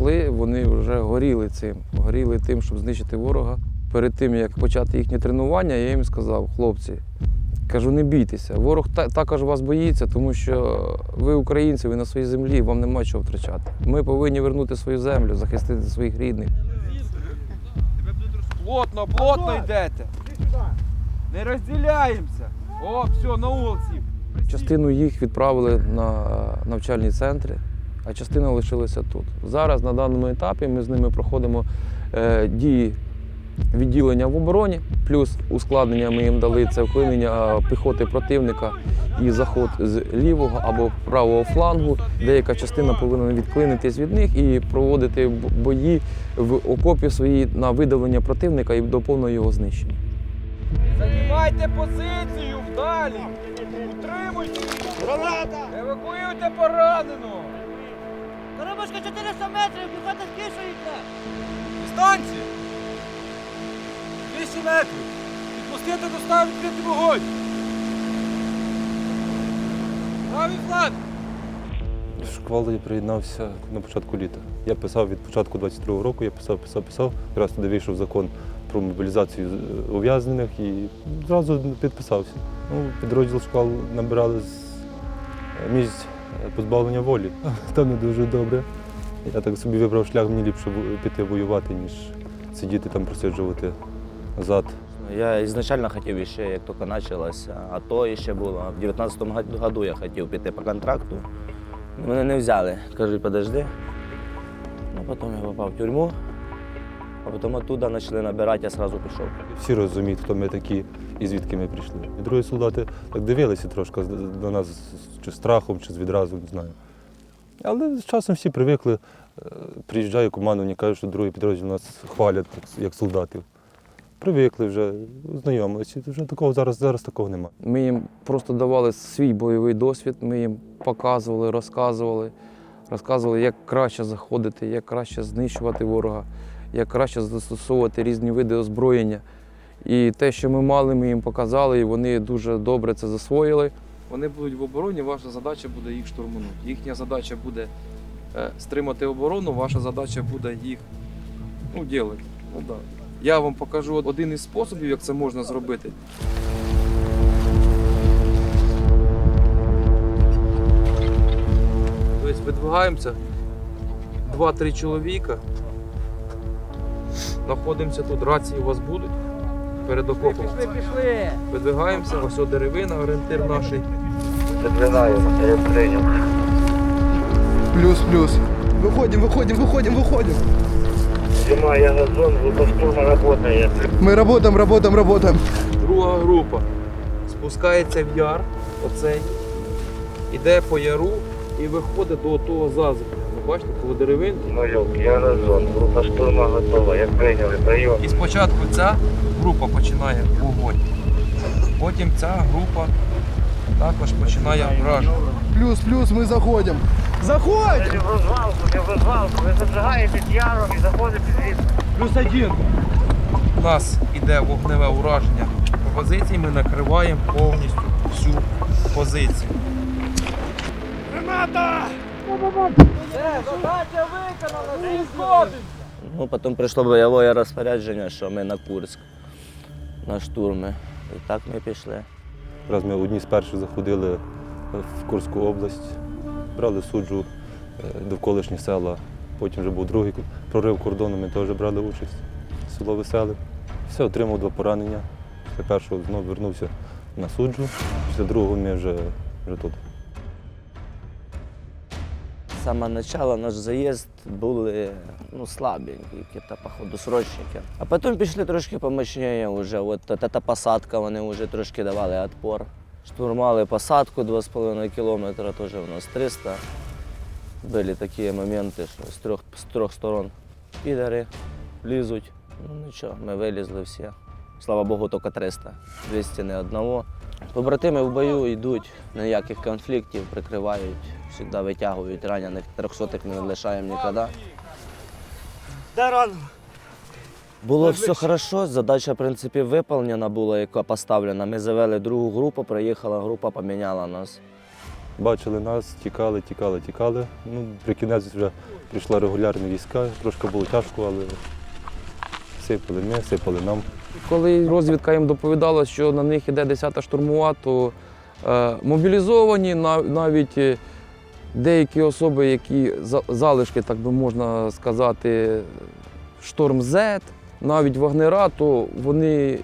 йшли, вони вже горіли цим, горіли тим, щоб знищити ворога. Перед тим, як почати їхнє тренування, я їм сказав, хлопці, кажу, не бійтеся. Ворог також вас боїться, тому що ви українці, ви на своїй землі, вам нема чого втрачати. Ми повинні вернути свою землю, захистити своїх рідних. Плотно, плотно йдете. Не розділяємося. О, все, на вулиці. Частину їх відправили на навчальні центри, а частина лишилася тут. Зараз на даному етапі ми з ними проходимо е, дії відділення в обороні, плюс ускладнення ми їм дали це вклинення піхоти противника і заход з лівого або правого флангу. Деяка частина повинна відклинитись від них і проводити бої в окопі свої на видавлення противника і до повного його знищення. Займайте позицію вдалі. Утримуйте. Граната! Евакуюйте пораненого. Коробочка 400 метрів, піхота спішується. Дистанція. 200 метрів. Відпустити доставити відкритий вогонь. Правий фланг. Шквал я приєднався на початку літа. Я писав від початку 22-го року, я писав, писав, писав. Якраз туди вийшов закон про мобілізацію е, ув'язнених і зразу підписався. Ну, підрозділ шквал набирали з е, місць позбавлення волі. Там не дуже добре. Я так собі вибрав шлях, мені ліпше піти воювати, ніж сидіти там просиджувати назад. Я ізначально хотів ще, як тільки почалось, а то ще було. В 19-му году я хотів піти по контракту. Мене не взяли. Кажуть, подожди. Ну, потім я попав в тюрму, а потім оттуда почали набирати, я одразу пішов. Всі розуміють, хто ми такі і звідки ми прийшли. І другі солдати так дивилися трошки до нас з- чи страхом, чи з відразу, не знаю. Але з часом всі привикли. Е, Приїжджає командування, кажуть, що другий підрозділ нас хвалять як- як солдатів. Привикли вже, знайомилися. Вже такого зараз, зараз такого немає. Ми їм просто давали свій бойовий досвід, ми їм показували, розказували, розказували, як краще заходити, як краще знищувати ворога, як краще застосовувати різні види озброєння. І те, що ми мали, ми їм показали, і вони дуже добре це засвоїли. Вони будуть в обороні, ваша задача буде їх штурманути. Їхня задача буде е, стримати оборону, ваша задача буде їх ну, ділити. Ну, да. Я вам покажу один із способів, як це можна зробити. Тобто видвигаємося. Два-три чоловіка Знаходимося тут, рації у вас будуть. Перед окопом. Пішли, пішли. Видвигаємося, ось о деревина, орієнтир наш. Плюс-плюс. Выходим, выходим, выходим, выходим. Зима, я на зон, группа штурма работает. Мы работаем, работаем, работаем. Друга група спускається в яр, оцей, іде по яру і виходить до того заземля. Бачите, коло деревинки. Майок, я на зон, группа штурма готова, як прийняли, прийом. І спочатку ця група починає вогонь. Потім ця група також починає враження. Плюс-плюс, мы заходим. Заходим! Не в розвалку, не в розвалку, ви зажигаєтесь яром і заходите звідси. Плюс один. У нас іде вогневе ураження по позиції, ми накриваємо повністю всю позицію. Ну, потім прийшло бойове розпорядження, що ми на Курськ, на штурми. І так ми пішли. Раз ми одні з перших заходили в Курську область, брали суджу, е, довколишні села. Потім вже був другий прорив кордону, ми теж брали участь. Село Веселе. Все, отримав два поранення. Після першого знову вернувся на суджу, після другого ми вже, вже тут. З самого початку наш заїзд були ну, слабенькі, якісь, походу, срочники. А потім пішли трошки помощніше вже. От та посадка, вони вже трошки давали відпор. Штурмали посадку 2,5 кілометра, теж у нас 300. Були такі моменти, що з трьох, з трьох сторон підари лізуть. Ну нічого, ми вилізли всі. Слава Богу, тільки 300. 200 не одного. Побратими в бою йдуть, ніяких конфліктів, прикривають, завжди витягують ранених, трьохсотих не лишаємо ніколи. Де ран? Було все хорошо, задача, в принципі, виповнена була, яка поставлена. Ми завели другу групу, приїхала група, поміняла нас. бачили нас, тікали, тікали, тікали. Ну, при кінець вже прийшла регулярні війська, трошки було тяжко, але сипали ми, сипали нам. Коли розвідка їм доповідала, що на них іде 10-та штурмова, то е, мобілізовані нав- навіть е, деякі особи, які за- залишки, так би можна сказати, шторм Z, навіть вагнера, то вони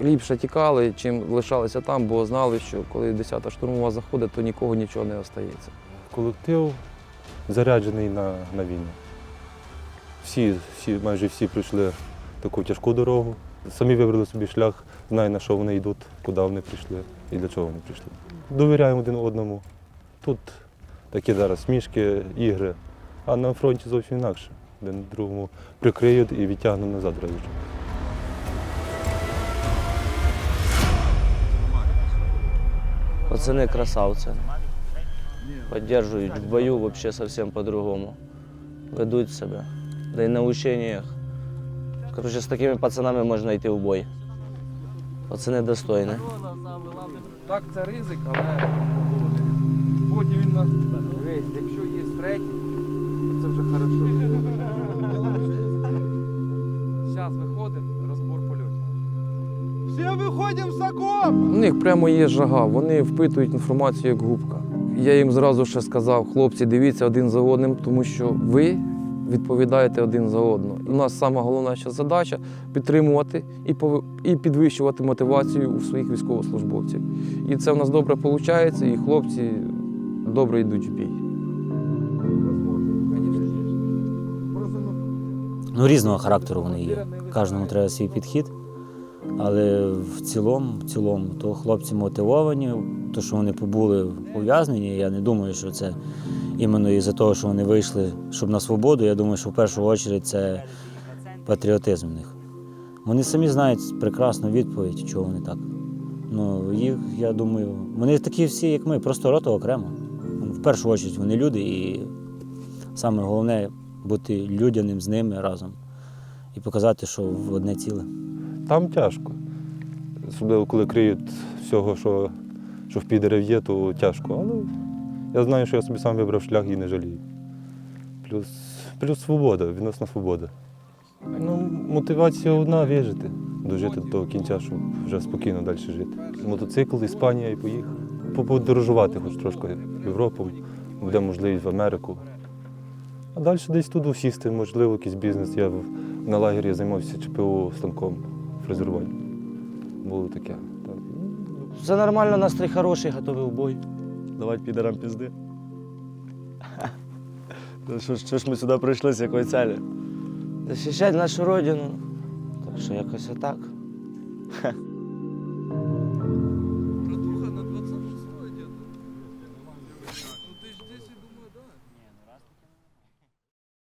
ліпше тікали, чим лишалися там, бо знали, що коли 10-та штурмова заходить, то нікого нічого не остається. Колектив заряджений на, на війну. Всі, всі, майже всі пройшли таку тяжку дорогу. Самі вибрали собі шлях, знають, на що вони йдуть, куди вони прийшли і для чого вони прийшли. Довіряємо один одному. Тут такі зараз смішки, ігри, а на фронті зовсім інакше. Один другому прикриють і відтягнуть назад разом. Пацаны красавцы. Поддерживают в бою вообще совсем по-другому. Ведут себя. Да и на учениях. Короче, с такими пацанами можно идти в бой. Пацаны достойны. Так, це ризик, але потім він нас дивись, якщо є третій, то це вже хорошо. Зараз виходимо, розбор польотів. Все выходим с окоп! У них прямо є жага, вони впитують інформацію як губка. Я їм зразу ще сказав, хлопці, дивіться один за одним, тому що ви відповідаєте один за одного. У нас сама головна задача підтримувати і підвищувати мотивацію у своїх військовослужбовців. І це в нас добре виходить, і хлопці добре йдуть в бій. Ну, різного характеру вони є. Кожному треба свій підхід. Але в цілому, в цілому, то хлопці мотивовані, то, що вони побули ув'язнені, я не думаю, що це іменно із-за того, що вони вийшли, щоб на свободу. Я думаю, що в першу чергу це патріотизм в них. Вони самі знають прекрасну відповідь, чого вони так. Ну, їх, я думаю, вони такі всі, як ми, просто рота окремо. В першу чергу вони люди, і саме головне бути людяним з ними разом і показати, що в одне ціле. Там тяжко. Особливо, коли криють всього, що, що в підерів є, то тяжко. Але я знаю, що я собі сам вибрав шлях і не жалію. Плюс, плюс свобода, відносна свобода. Ну, мотивація одна вижити, дожити до кінця, щоб вже спокійно далі жити. Мотоцикл, Іспанія і поїхав. Подорожувати хоч трошки Європу, буде можливість в Америку. А далі десь туди сісти, можливо, якийсь бізнес. Я на лагері займався ЧПУ станком фрезерування. Було таке. Так. Все нормально, настрій хороший, готовий в бой. Давай підерам пізди. Що, ж- що ж ми сюди прийшли з якої цілі? Захищати нашу родину. Так що якось отак.